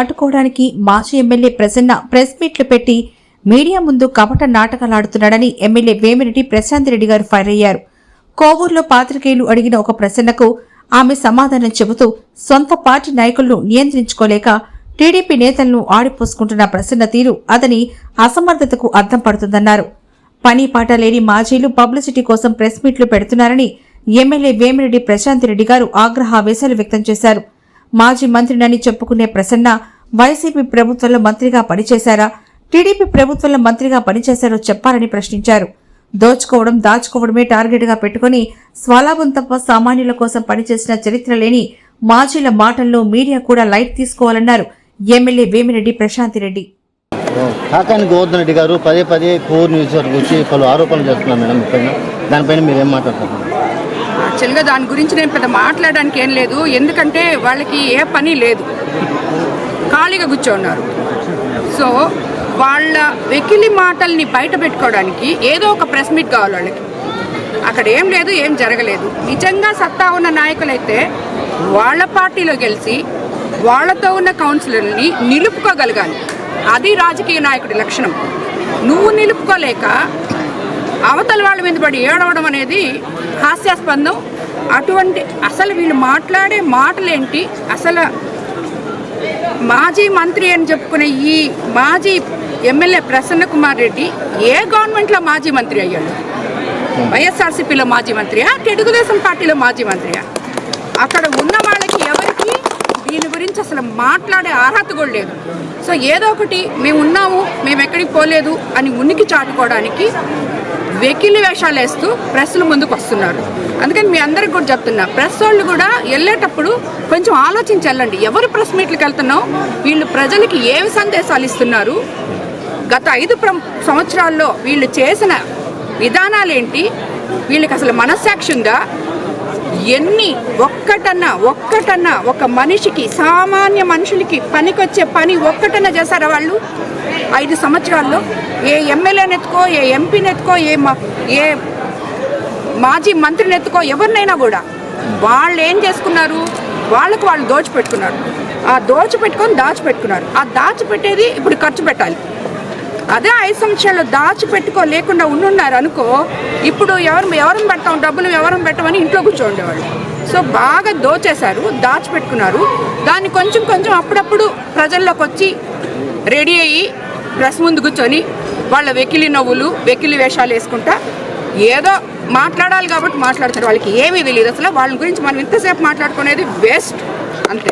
అడ్డుకోవడానికి మాజీ MLA Prasanna press మీట్లు పెట్టి మీడియా ముందు కపట నాటకాలాడుతున్నాడని ఎమ్మెల్యే వేమిరెడ్డి ప్రశాంత్ రెడ్డి గారు ఫైర్ అయ్యారు. కోవూరులో పాత్రికేయులు అడిగిన ఒక ప్రశ్నకు ఆమె సమాధానం చెబుతూ సొంత పార్టీ నాయకులను నియంత్రించుకోలేక టీడీపీ నేతలను ఆడిపోసుకుంటున్న ప్రసన్న తీరు అతని అసమర్థతకు అర్థం పడుతుందన్నారు. పని పాట లేని మాజీలు పబ్లిసిటీ కోసం ప్రెస్ మీట్లు పెడుతున్నారని ఎమ్మెల్యే వేమిరెడ్డి ప్రశాంత్ రెడ్డి గారు ఆగ్రహావేశాలు వ్యక్తం చేశారు. మాజీ మంత్రినని చెప్పుకునే ప్రసన్న వైసీపీ ప్రభుత్వంలో మంత్రిగా పనిచేశారా? టీడీపీ ప్రభుత్వంలో మంత్రిగా పనిచేశారో చెప్పాలని ప్రశ్నించారు. దోచుకోవడం దాచుకోవడమే టార్గెట్గా పెట్టుకుని స్వలాభం తప్ప సామాన్యుల కోసం పనిచేసిన చరిత్ర లేని మాజీల మాటల్లో మీడియా కూడా లైట్ తీసుకోవాలన్నారు ఎమ్మెల్యే వేమిరెడ్డి ప్రశాంతిరెడ్డి కాకాని గోవర్ధన్ రెడ్డి గారు పదే పదే కోర్ న్యూస్ వచ్చి పలు ఆరోపణలు చేస్తున్నారు మేడం. దానిపైన మీరు ఏం మాట్లాడుతున్నారు? యాక్చువల్గా దాని గురించి నేను పెద్ద మాట్లాడడానికి ఏం లేదు. ఎందుకంటే వాళ్ళకి ఏ పని లేదు. ఖాళీగా కూర్చోన్నారు. సో వాళ్ళ వెకిలి మాటల్ని బయట పెట్టుకోవడానికి ఏదో ఒక ప్రెస్ మీట్ కావాలి వాళ్ళకి. అక్కడ ఏం లేదు ఏం జరగలేదు. నిజంగా సత్తా ఉన్న నాయకులైతే వాళ్ళ పార్టీలో గెలిచి వాళ్ళతో ఉన్న కౌన్సిలర్ని నిలుపుకోగలగాలి. అది రాజకీయ నాయకుడి లక్షణం. నువ్వు నిలుపుకోలేక అవతల వాళ్ళ మీద పడి ఏడవడం అనేది హాస్యాస్పందం అటువంటి అసలు వీళ్ళు మాట్లాడే మాటలేంటి? అసలు మాజీ మంత్రి అని చెప్పుకునే ఈ మాజీ ఎమ్మెల్యే ప్రసన్న కుమార్ రెడ్డి ఏ గవర్నమెంట్లో మాజీ మంత్రి అయ్యాడు? వైఎస్ఆర్సీపీలో మాజీ మంత్రియా? తెలుగుదేశం పార్టీలో మాజీ మంత్రియా? అక్కడ ఉన్న వాళ్ళకి ఎవరికి దీని గురించి అసలు మాట్లాడే అర్హత కూడా లేదు. సో ఏదో ఒకటి మేము ఉన్నాము మేము ఎక్కడికి పోలేదు అని ఉనికి చాటుకోవడానికి వెకిలి వేషాలు వేస్తూ ప్రెస్ల ముందుకు వస్తున్నారు. అందుకని మీ అందరికి కూడా చెప్తున్నా ప్రెస్ వాళ్ళు కూడా వెళ్ళేటప్పుడు కొంచెం ఆలోచించి వెళ్ళండి. ఎవరు ప్రెస్ మీట్లకు వెళ్తున్నాం వీళ్ళు ప్రజలకి ఏమి సందేశాలు ఇస్తున్నారు? గత ఐదు ప్ర- సంవత్సరాల్లో వీళ్ళు చేసిన విధానాలు ఏంటి వీళ్ళకి అసలు మనస్సాక్షి ఉందా? ఎన్ని ఒక్కటన్నా ఒక్కటన్నా ఒక మనిషికి సామాన్య మనుషులకి పనికొచ్చే పని ఒక్కటన్నా చేశారా వాళ్ళు? ఐదు సంవత్సరాల్లో ఏ ఎమ్మెల్యేని ఎత్తుకో ఏ ఎంపీని ఎత్తుకో ఏ మా- ఏ మాజీ మంత్రిని ఎత్తుకో ఎవరినైనా కూడా వాళ్ళు ఏం చేసుకున్నారు? వాళ్ళకు వాళ్ళు దోచిపెట్టుకున్నారు. ఆ దోచిపెట్టుకొని దాచిపెట్టుకున్నారు. ఆ దాచిపెట్టేది ఇప్పుడు ఖర్చు పెట్టాలి. అదే ఐదు సంవత్సరాలు దాచిపెట్టుకో లేకుండా ఉండున్నారు అనుకో ఇప్పుడు ఎవరు ఎవరిని పెడతాం డబ్బులు ఎవరిని పెట్టమని ఇంట్లో కూర్చోండేవాళ్ళు. సో బాగా దోచేశారు దాచిపెట్టుకున్నారు. దాన్ని కొంచెం కొంచెం అప్పుడప్పుడు ప్రజల్లోకి వచ్చి రెడీ అయ్యి ప్రెస్ ముందు కూర్చొని వాళ్ళ వెకిలి నవ్వులు వెకిలి వేషాలు వేసుకుంటా ఏదో మాట్లాడాలి కాబట్టి మాట్లాడతారు. వాళ్ళకి ఏమీ తెలియదు. అసలు వాళ్ళ గురించి మనం ఇంతసేపు మాట్లాడుకునేది వేస్ట్ అంతే.